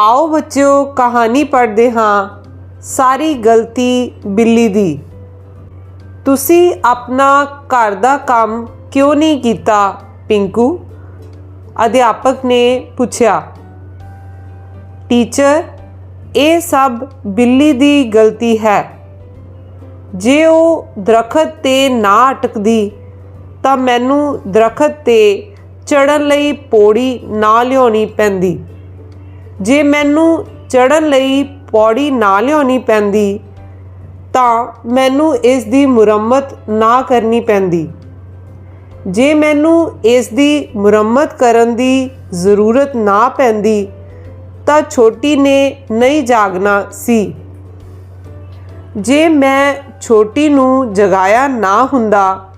ਆਓ ਬੱਚਿਓ, ਕਹਾਣੀ ਪੜ੍ਹਦੇ ਹਾਂ ਸਾਰੀ ਗਲਤੀ ਬਿੱਲੀ ਦੀ। ਤੁਸੀਂ ਆਪਣਾ ਘਰ ਦਾ ਕੰਮ ਕਿਉਂ ਨਹੀਂ ਕੀਤਾ, ਪਿੰਕੂ? ਅਧਿਆਪਕ ਨੇ ਪੁੱਛਿਆ। ਟੀਚਰ, ਇਹ ਸਭ ਬਿੱਲੀ ਦੀ ਗਲਤੀ ਹੈ। ਜੇ ਉਹ ਦਰਖਤ ਤੇ ਨਾ ਅਟਕਦੀ, ਤਾਂ ਮੈਨੂੰ ਦਰਖਤ ਤੇ ਚੜਨ ਲਈ ਪੌੜੀ ਨਾ ਲਿਆਉਣੀ ਪੈਂਦੀ। ਜੇ ਮੈਨੂੰ ਚੜਨ ਲਈ ਪੌੜੀ ਨਾ ਲਿਆਉਣੀ ਪੈਂਦੀ, ਤਾਂ ਮੈਨੂੰ ਇਸ ਦੀ ਮੁਰੰਮਤ ਨਾ ਕਰਨੀ ਪੈਂਦੀ। ਜੇ ਮੈਨੂੰ ਇਸ ਦੀ ਮੁਰੰਮਤ ਕਰਨ ਦੀ ਜ਼ਰੂਰਤ ਨਾ ਪੈਂਦੀ, ਤਾਂ ਛੋਟੀ ਨੇ ਨਹੀਂ ਜਾਗਣਾ ਸੀ। ਜੇ ਮੈਂ ਛੋਟੀ ਨੂੰ ਜਗਾਇਆ ਨਾ ਹੁੰਦਾ,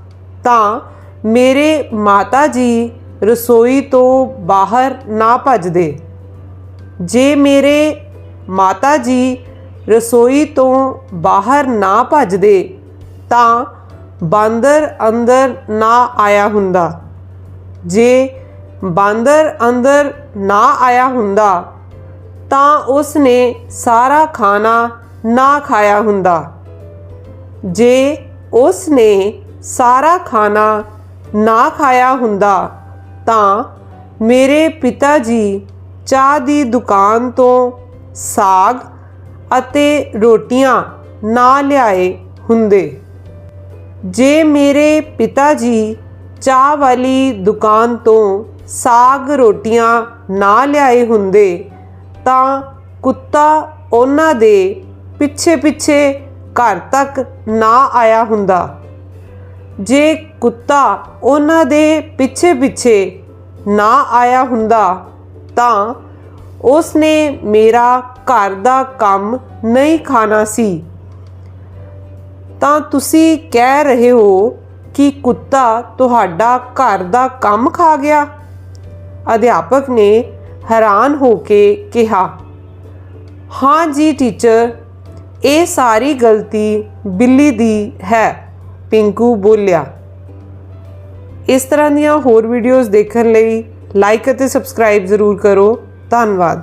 ਤਾਂ ਮੇਰੇ ਮਾਤਾ ਜੀ ਰਸੋਈ ਤੋਂ ਬਾਹਰ ਨਾ ਭੱਜਦੇ। ਜੇ ਮੇਰੇ ਮਾਤਾ ਜੀ ਰਸੋਈ ਤੋਂ ਬਾਹਰ ਨਾ ਭੱਜਦੇ, ਤਾਂ ਬਾਂਦਰ ਅੰਦਰ ਨਾ ਆਇਆ ਹੁੰਦਾ। ਜੇ ਬਾਂਦਰ ਅੰਦਰ ਨਾ ਆਇਆ ਹੁੰਦਾ, ਤਾਂ ਉਸ ਨੇ ਸਾਰਾ ਖਾਣਾ ਨਾ ਖਾਇਆ ਹੁੰਦਾ। ਜੇ ਉਸ ਨੇ ਸਾਰਾ ਖਾਣਾ ਨਾ ਖਾਇਆ ਹੁੰਦਾ, ਤਾਂ ਮੇਰੇ ਪਿਤਾ ਜੀ ਚਾਹ ਦੀ ਦੁਕਾਨ ਤੋਂ ਸਾਗ ਅਤੇ ਰੋਟੀਆਂ ਨਾ ਲਿਆਏ ਹੁੰਦੇ। ਜੇ ਮੇਰੇ ਪਿਤਾ ਜੀ ਚਾਹ ਵਾਲੀ ਦੁਕਾਨ ਤੋਂ ਸਾਗ, ਰੋਟੀਆਂ ਨਾ ਲਿਆਏ ਹੁੰਦੇ, ਤਾਂ ਕੁੱਤਾ ਉਹਨਾਂ ਦੇ ਪਿੱਛੇ ਪਿੱਛੇ ਘਰ ਤੱਕ ਨਾ ਆਇਆ ਹੁੰਦਾ। ਜੇ ਕੁੱਤਾ ਉਹਨਾਂ ਦੇ ਪਿੱਛੇ ਪਿੱਛੇ ਨਾ ਆਇਆ ਹੁੰਦਾ ਤਾਂ ਉਸ ਨੇ ਮੇਰਾ ਘਰ ਦਾ ਕੰਮ ਨਹੀਂ ਖਾਣਾ ਸੀ। ਤਾਂ ਤੁਸੀਂ ਕਹਿ ਰਹੇ ਹੋ ਕਿ ਕੁੱਤਾ ਤੁਹਾਡਾ ਘਰ ਦਾ ਕੰਮ ਖਾ ਗਿਆ? ਅਧਿਆਪਕ ਨੇ ਹੈਰਾਨ ਹੋ ਕੇ ਕਿਹਾ, ਹਾਂ ਜੀ ਟੀਚਰ, ਇਹ ਸਾਰੀ ਗਲਤੀ ਬਿੱਲੀ ਦੀ ਹੈ, ਪਿੰਕੂ ਬੋਲਿਆ। ਇਸ ਤਰ੍ਹਾਂ ਦੀਆਂ ਹੋਰ ਵੀਡੀਓਜ਼ ਦੇਖਣ ਲਈ ਲਾਈਕ ਅਤੇ ਸਬਸਕ੍ਰਾਈਬ ਜ਼ਰੂਰ ਕਰੋ। ਧੰਨਵਾਦ।